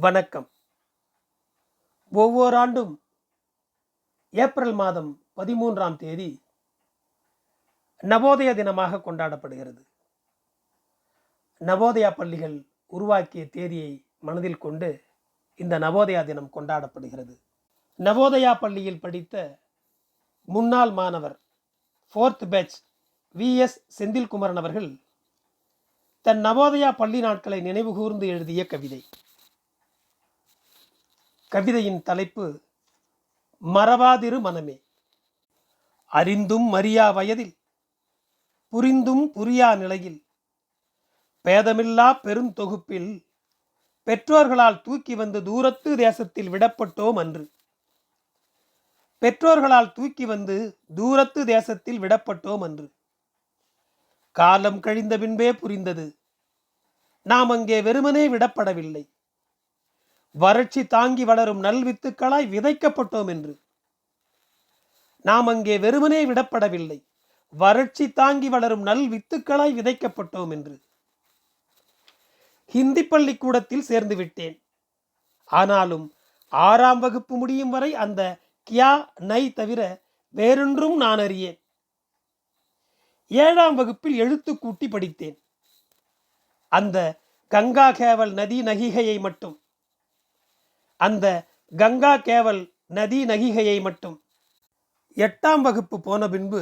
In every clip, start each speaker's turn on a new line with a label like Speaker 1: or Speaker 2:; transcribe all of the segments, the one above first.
Speaker 1: வணக்கம். ஒவ்வொரு ஆண்டும் ஏப்ரல் மாதம் பதிமூன்றாம் தேதி நவோதய தினமாக கொண்டாடப்படுகிறது. நவோதயா பள்ளிகள் உருவாக்கிய தேதியை மனதில் கொண்டு இந்த நவோதயா தினம் கொண்டாடப்படுகிறது. நவோதயா பள்ளியில் படித்த முன்னாள் மாணவர் ஃபோர்த் பேட்ச் விஎஸ் செந்தில்குமரன் அவர்கள் தன் நவோதயா பள்ளி நாட்களை நினைவுகூர்ந்து எழுதிய கவிதை. கவிதையின் தலைப்பு மறவாதிரு மனமே. அறிந்தும் மரியா வயதில் புரிந்தும் புரியா நிலையில் பேதமில்லா பெருந்தொகுப்பில் பெற்றோர்களால் தூக்கி வந்து தூரத்து தேசத்தில் விடப்பட்டோம் அன்று. பெற்றோர்களால் தூக்கி வந்து தூரத்து தேசத்தில் விடப்பட்டோம் அன்று. காலம் கழிந்த பின்பே புரிந்தது. நாம் அங்கே வெறுமனே விடப்படவில்லை. வறட்சி தாங்கி வளரும் நல்வித்துக்களாய் விதைக்கப்பட்டோம் என்று. நாம் அங்கே வெறுமனே விடப்படவில்லை. வறட்சி தாங்கி வளரும் நல் வித்துக்களாய் விதைக்கப்பட்டோம் என்று. ஹிந்தி பள்ளிக்கூடத்தில் சேர்ந்து விட்டேன். ஆனாலும் ஆறாம் வகுப்பு முடியும் வரை அந்த கியா நை தவிர வேறொன்றும் நான் அறியேன். ஏழாம் வகுப்பில் எழுத்து கூட்டி படித்தேன். அந்த கங்கா கேவல் நதி நகிகையை மட்டும். அந்த கங்கா கேவல் நதி நகிகையை மட்டும். எட்டாம் வகுப்பு போன பின்பு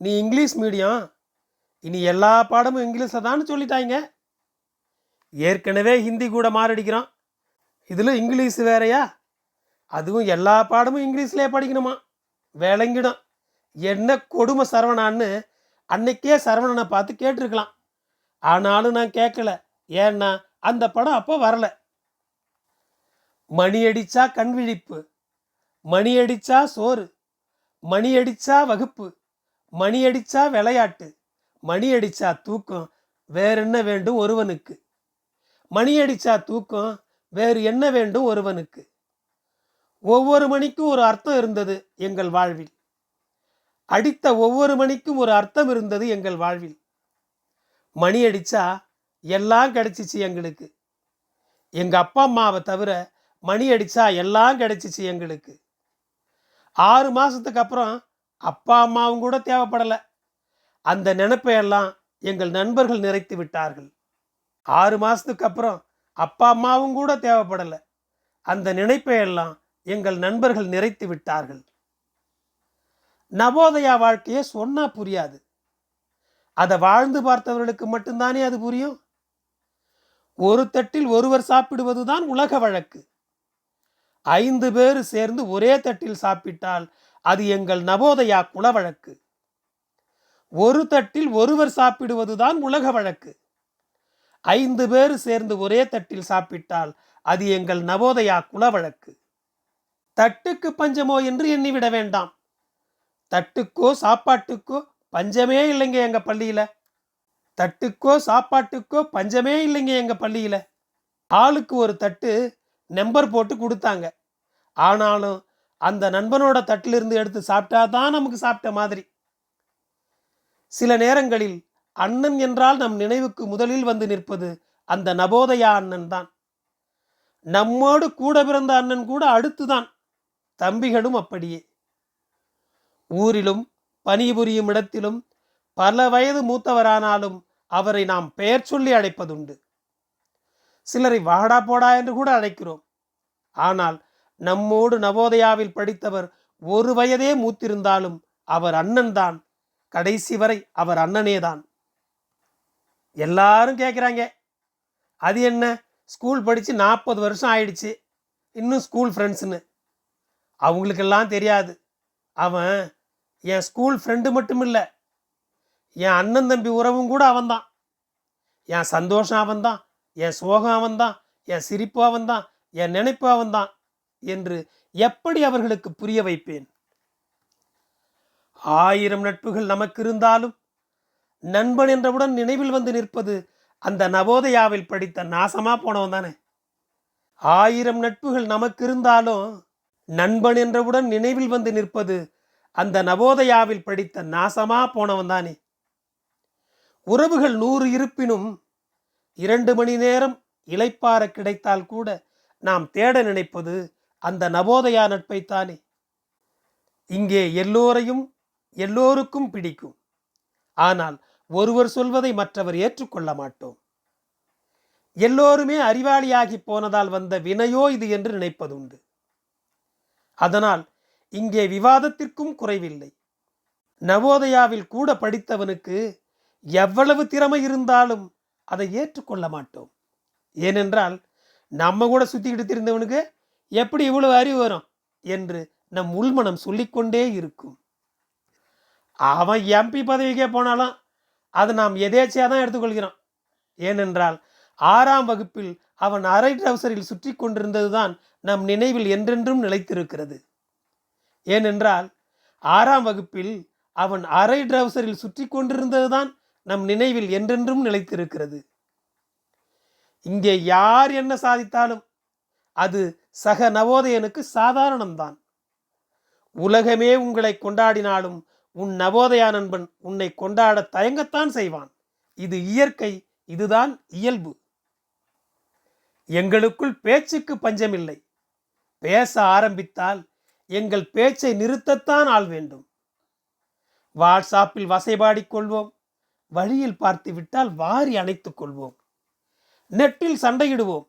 Speaker 1: நீ இங்கிலீஷ் மீடியம் இனி எல்லா பாடமும் இங்கிலீஷில் தான் சொல்லிட்டாங்க ஏற்கனவே ஹிந்தி கூட மாரடிக்கிறான் இதில் இங்கிலீஷ் வேறையா? அதுவும் எல்லா பாடமும் இங்கிலீஷ்லேயே படிக்கணுமா? விளங்கிடும் என்ன கொடுமை சரவணான்னு அன்னைக்கே சரவணனை பார்த்து கேட்டிருக்கலாம். ஆனாலும் நான் கேட்கல. ஏன்னா அந்த படம் அப்போ வரலை. மணி அடிச்சா கண் விழிப்பு மணி அடிச்சா சோறு மணி அடிச்சா வகுப்பு மணி அடிச்சா விளையாட்டு மணி அடிச்சா தூக்கம் வேற என்ன வேண்டும் ஒருவனுக்கு? மணி அடிச்சா தூக்கம் வேறு என்ன வேண்டும் ஒருவனுக்கு? ஒவ்வொரு மணிக்கும் ஒரு அர்த்தம் இருந்தது எங்கள் வாழ்வில். அடித்த ஒவ்வொரு மணிக்கும் ஒரு அர்த்தம் இருந்தது எங்கள் வாழ்வில். மணி அடிச்சா எல்லாம் கிடைச்சிச்சு எங்களுக்கு. எங்கள் அப்பா அம்மாவை தவிர மணி அடித்தா எல்லாம் கிடைச்சிச்சு எங்களுக்கு. ஆறு மாதத்துக்கு அப்புறம் அப்பா அம்மாவும் கூட தேவைப்படலை. அந்த நினைப்பையெல்லாம் எங்கள் நண்பர்கள் நிறைத்து விட்டார்கள். ஆறு மாதத்துக்கு அப்புறம் அப்பா அம்மாவும் கூட தேவைப்படலை. அந்த நினைப்பையெல்லாம் எங்கள் நண்பர்கள் நிறைத்து விட்டார்கள். நவோதயா வாழ்க்கையை சொன்னா புரியாது. அதை வாழ்ந்து பார்த்தவர்களுக்கு மட்டும்தானே அது புரியும்? ஒரு தட்டில் ஒருவர் சாப்பிடுவது தான் உலக வழக்கு. ஐந்து பேர் சேர்ந்து ஒரே தட்டில் சாப்பிட்டால் அது எங்கள் நவோதயா குல வழக்கு. ஒரு தட்டில் ஒருவர் சாப்பிடுவதுதான் உலக வழக்கு. ஐந்து பேர் சேர்ந்து ஒரே தட்டில் சாப்பிட்டால் அது எங்கள் நவோதயா குல வழக்கு. தட்டுக்கு பஞ்சமோ என்று எண்ணிவிட வேண்டாம். தட்டுக்கோ சாப்பாட்டுக்கோ பஞ்சமே இல்லைங்க எங்க பள்ளியில. தட்டுக்கோ சாப்பாட்டுக்கோ பஞ்சமே இல்லைங்க எங்க பள்ளியில. ஆளுக்கு ஒரு தட்டு நம்பர் போட்டு கொடுத்தாங்க. ஆனாலும் அந்த நண்பனோட தட்டிலிருந்து எடுத்து சாப்பிட்டா தான் நமக்கு சாப்பிட்ட மாதிரி. சில நேரங்களில் அண்ணன் என்றால் நம் நினைவுக்கு முதலில் வந்து நிற்பது அந்த நபோதயா அண்ணன் தான். நம்மோடு கூட பிறந்த அண்ணன் கூட அடுத்துதான் தம்பிகளும் அப்படியே. ஊரிலும் பணிபுரியும் இடத்திலும் பல வயது மூத்தவரானாலும் அவரை நாம் பெயர் சொல்லி அழைப்பதுண்டு. சிலரை வாடா போடா என்று கூட அழைக்கிறோம். ஆனால் நம்மோடு நவோதயாவில் படித்தவர் ஒரு வயதே மூத்திருந்தாலும் அவர் அண்ணன் தான் கடைசி வரை அவர் அண்ணனே தான் எல்லாரும் கேட்குறாங்க அது என்ன? ஸ்கூல் படித்து நாற்பது வருஷம் ஆயிடுச்சு. இன்னும் ஸ்கூல் ஃப்ரெண்ட்ஸ்னு அவங்களுக்கெல்லாம் தெரியாது. அவன் என் ஸ்கூல் ஃப்ரெண்டு மட்டும் இல்லை என் அண்ணன் தம்பி உறவும் கூட அவன்தான். என் சந்தோஷம் அவன்தான். என் சோகம் அவன்தான் என் சிரிப்பு அவன்தான் என் நினைப்பு அவன்தான் என்று எப்படி அவர்களுக்கு புரிய வைப்பேன்? ஆயிரம் நட்புகள் நமக்கு இருந்தாலும் நண்பன் என்றவுடன் நினைவில் வந்து நிற்பது அந்த நவோதயாவில் படித்த நாசமா போனவன் தானே. ஆயிரம் நட்புகள் நமக்கு இருந்தாலும் நண்பன் என்றவுடன் நினைவில் வந்து நிற்பது அந்த நவோதயாவில் படித்த நாசமா போனவன் தானே. உறவுகள் நூறு இருப்பினும் இரண்டு மணி நேரம் இளைப்பாற கிடைத்தால் கூட நாம் தேட நினைப்பது அந்த நவோதயா நட்பைத்தானே. இங்கே எல்லோரையும் எல்லோருக்கும் பிடிக்கும். ஆனால் ஒருவர் சொல்வதை மற்றவர் ஏற்றுக்கொள்ள மாட்டோம். எல்லோருமே அறிவாளியாகி போனதால் வந்த வினையோ இது என்று நினைப்பதுண்டு. அதனால் இங்கே விவாதத்திற்கும் குறைவில்லை. நவோதயாவில் கூட படித்தவனுக்கு எவ்வளவு திறமை இருந்தாலும் அதை ஏற்றுக்கொள்ள மாட்டோம். ஏனென்றால் நம்ம கூட சுற்றிக்கிட்டு திருந்தவனுக்கு எப்படி இவ்வளவு அறிவு வரும் என்று நம் உள்மனம் சொல்லிக்கொண்டே இருக்கும். அவன் எம்பி பதவிக்கே போனாலும் அது நாம் எதேச்சையாக தான் எடுத்துக்கொள்கிறோம். ஏனென்றால் ஆறாம் வகுப்பில் அவன் அரை ட்ரவுசரில் சுற்றி கொண்டிருந்ததுதான் நம் நினைவில் என்றென்றும் நிலைத்திருக்கிறது. ஏனென்றால் ஆறாம் வகுப்பில் அவன் அரை ட்ரவுசரில் சுற்றி கொண்டிருந்ததுதான் நம் நினைவில் என்றென்றும் நிலைத்திருக்கிறது. இங்கே யார் என்ன சாதித்தாலும் அது சக நவோதயனுக்கு சாதாரணம்தான். உலகமே உங்களை கொண்டாடினாலும் உன் நவோதயா நண்பன் உன்னை கொண்டாட தயங்கத்தான் செய்வான். இது இயற்கை இதுதான் இயல்பு. எங்களுக்குள் பேச்சுக்கு பஞ்சமில்லை. பேச ஆரம்பித்தால் எங்கள் பேச்சை நிறுத்தத்தான் ஆள் வேண்டும். வாட்ஸ்ஆப்பில் வசைபாடிக் கொள்வோம். வழியில் பார்த்து விட்டால் வாரி அணைத்துக் கொள்வோம். நெட்டில் சண்டையிடுவோம்.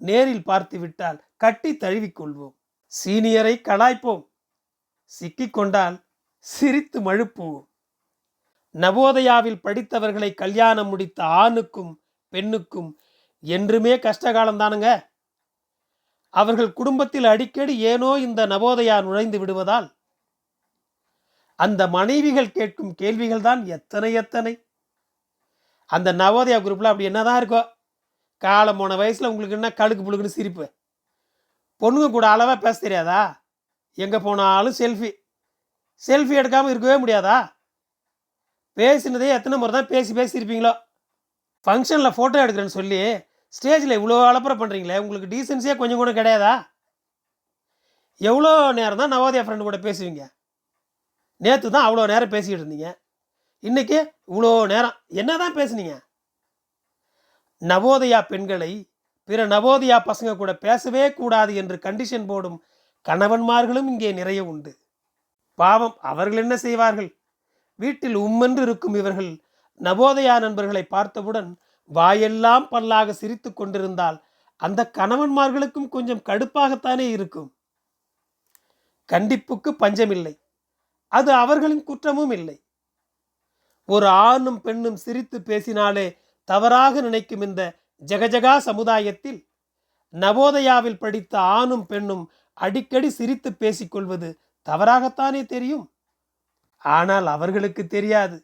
Speaker 1: நேரில் பார்த்து விட்டால் கட்டி தழுவிக் கொள்வோம். சீனியரை கலாய்ப்போம். சிக்கிக்கொண்டால் சிரித்து மழுப்புவோம். நவோதயாவில் படித்தவர்களை கல்யாணம் முடித்த ஆணுக்கும் பெண்ணுக்கும் என்றுமே கஷ்டகாலம் தானுங்க. அவர்கள் குடும்பத்தில் அடிக்கடி ஏனோ இந்த நவோதயா நுழைந்து விடுவதால் அந்த மனைவிகள் கேட்கும் கேள்விகள் தான் எத்தனை எத்தனை. அந்த நவோதயா குரூப்பில் அப்படி என்னதான் இருக்கோ காலம் போன வயசில் உங்களுக்கு என்ன கழுக்கு புழுக்குன்னு சிரிப்பு. பொண்ணுங்க கூட அளவாக பேச தெரியாதா? எங்கே போனாலும் செல்ஃபி செல்ஃபி எடுக்காமல் இருக்கவே முடியாதா? பேசினதே எத்தனை முறை தான் பேசி பேசி இருப்பீங்களோ? ஃபங்க்ஷனில் ஃபோட்டோ எடுக்கிறேன்னு சொல்லி ஸ்டேஜில் இவ்வளோ அலப்பறை பண்ணுறீங்களே உங்களுக்கு டீசென்ஸியே கொஞ்சம் கூட கிடையாதா? எவ்வளோ நேரம் தான் நவோதயா ஃப்ரெண்டு கூட பேசுவீங்க? நேற்று தான் அவ்வளோ நேரம் பேசிக்கிட்டு இருந்தீங்க. இன்றைக்கி இவ்வளோ நேரம் என்ன தான் பேசுனீங்க? நவோதயா பெண்களை பிற நவோதயா பசங்க கூட பேசவே கூடாது என்று கண்டிஷன் போடும் கணவன்மார்களும் இங்கே நிறைய உண்டு. பாவம் அவர்கள் என்ன செய்வார்கள்? வீட்டில் உம்மென்று இருக்கும் இவர்கள் நவோதயா நண்பர்களை பார்த்தவுடன் வாயெல்லாம் பல்லாக சிரித்து கொண்டிருந்தால் அந்த கணவன்மார்களுக்கும் கொஞ்சம் கடுப்பாகத்தானே இருக்கும். கண்டிப்புக்கு பஞ்சமில்லை. அது அவர்களின் குற்றமும் இல்லை. ஒரு ஆணும் பெண்ணும் சிரித்து பேசினாலே தவறாக நினைக்கும் இந்த ஜெகஜகா சமுதாயத்தில். நவோதயாவில் படித்த ஆணும் பெண்ணும் அடிக்கடி சிரித்து பேசிக்கொள்வது தவறாகத்தானே தெரியும்? ஆனால் அவர்களுக்கு தெரியாது.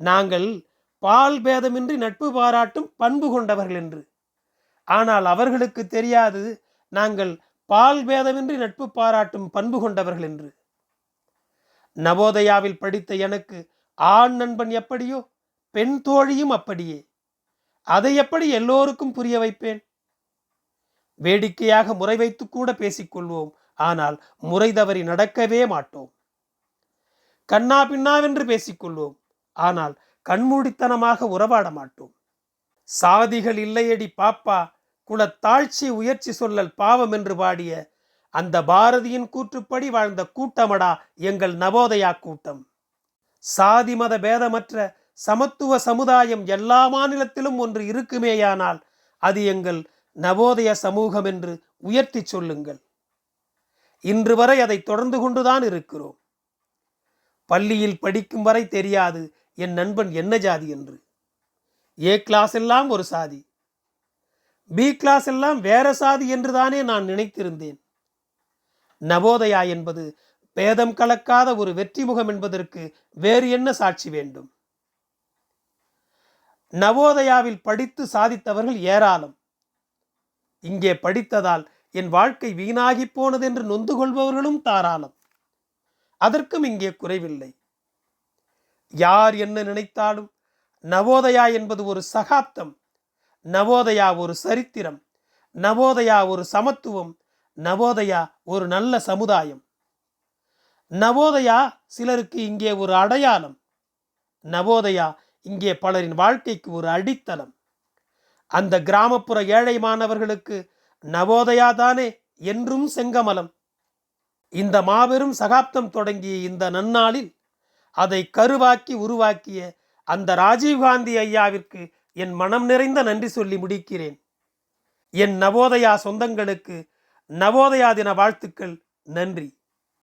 Speaker 1: நாங்கள் பால் பேதமின்றி நட்பு பாராட்டும் பண்பு கொண்டவர்கள் என்று. ஆனால் அவர்களுக்கு தெரியாது நாங்கள் பால் பேதமின்றி நட்பு பாராட்டும் பண்பு கொண்டவர்கள் என்று. நவோதயாவில் படித்த எனக்கு ஆண் நண்பன் எப்படியோ பெண் தோழியும் அப்படியே. அதை எப்படி எல்லோருக்கும் புரிய வைப்பேன்? வேடிக்கையாக முறை வைத்து கூட பேசிக்கொள்வோம் ஆனால் முறை தவறி நடக்கவே மாட்டோம். கண்ணா பின்னாவென்று பேசிக்கொள்வோம் ஆனால் கண்மூடித்தனமாக உறவாட மாட்டோம். சாதிகள் இல்லையடி பாப்பா குலத்தாழ்ச்சி உயர்ச்சி சொல்லல் பாவம் என்று பாடிய அந்த பாரதியின் கூற்றுப்படி வாழ்ந்த கூட்டமடா எங்கள் நவோதயா கூட்டம். சாதி மத பேதமற்ற சமத்துவ சமுதாயம் எல்லா மாநிலத்திலும் ஒன்று இருக்குமேயானால் அது எங்கள் நவோதய சமூகம் என்று உயர்த்தி சொல்லுங்கள். இன்று வரை அதை தொடர்ந்து கொண்டுதான் இருக்கிறோம். பள்ளியில் படிக்கும் வரை தெரியாது என் நண்பன் என்ன ஜாதி என்று. ஏ கிளாஸ் எல்லாம் ஒரு சாதி. பி கிளாஸ் எல்லாம் வேற சாதி என்றுதானே நான் நினைத்திருந்தேன். நவோதயா என்பது பேதம் கலக்காத ஒரு வெற்றி முகம் என்பதற்கு வேறு என்ன சாட்சி வேண்டும்? நவோதயாவில் படித்து சாதித்தவர்கள் ஏராளம். இங்கே படித்ததால் என் வாழ்க்கை வீணாகி போனது என்று நொந்து கொள்பவர்களும் தாராளம். அதற்கும் இங்கே குறைவில்லை. யார் என்ன நினைத்தாலும் நவோதயா என்பது ஒரு சகாப்தம். நவோதயா ஒரு சரித்திரம். நவோதயா ஒரு சமத்துவம். நவோதயா ஒரு நல்ல சமுதாயம். நவோதயா சிலருக்கு இங்கே ஒரு அடையாளம். நவோதயா இங்கே பலரின் வாழ்க்கைக்கு ஒரு அடித்தளம். அந்த கிராமப்புற ஏழை மாணவர்களுக்கு நவோதயா தானே என்றும் செங்கமலம். இந்த மாபெரும் சகாப்தம் தொடங்கிய இந்த நன்னாளில் அதை கருவாக்கி உருவாக்கிய அந்த ராஜீவ்காந்தி ஐயாவிற்கு என் மனம் நிறைந்த நன்றி சொல்லி முடிக்கிறேன். என் நவோதயா சொந்தங்களுக்கு நவோதயா தின வாழ்த்துக்கள். நன்றி.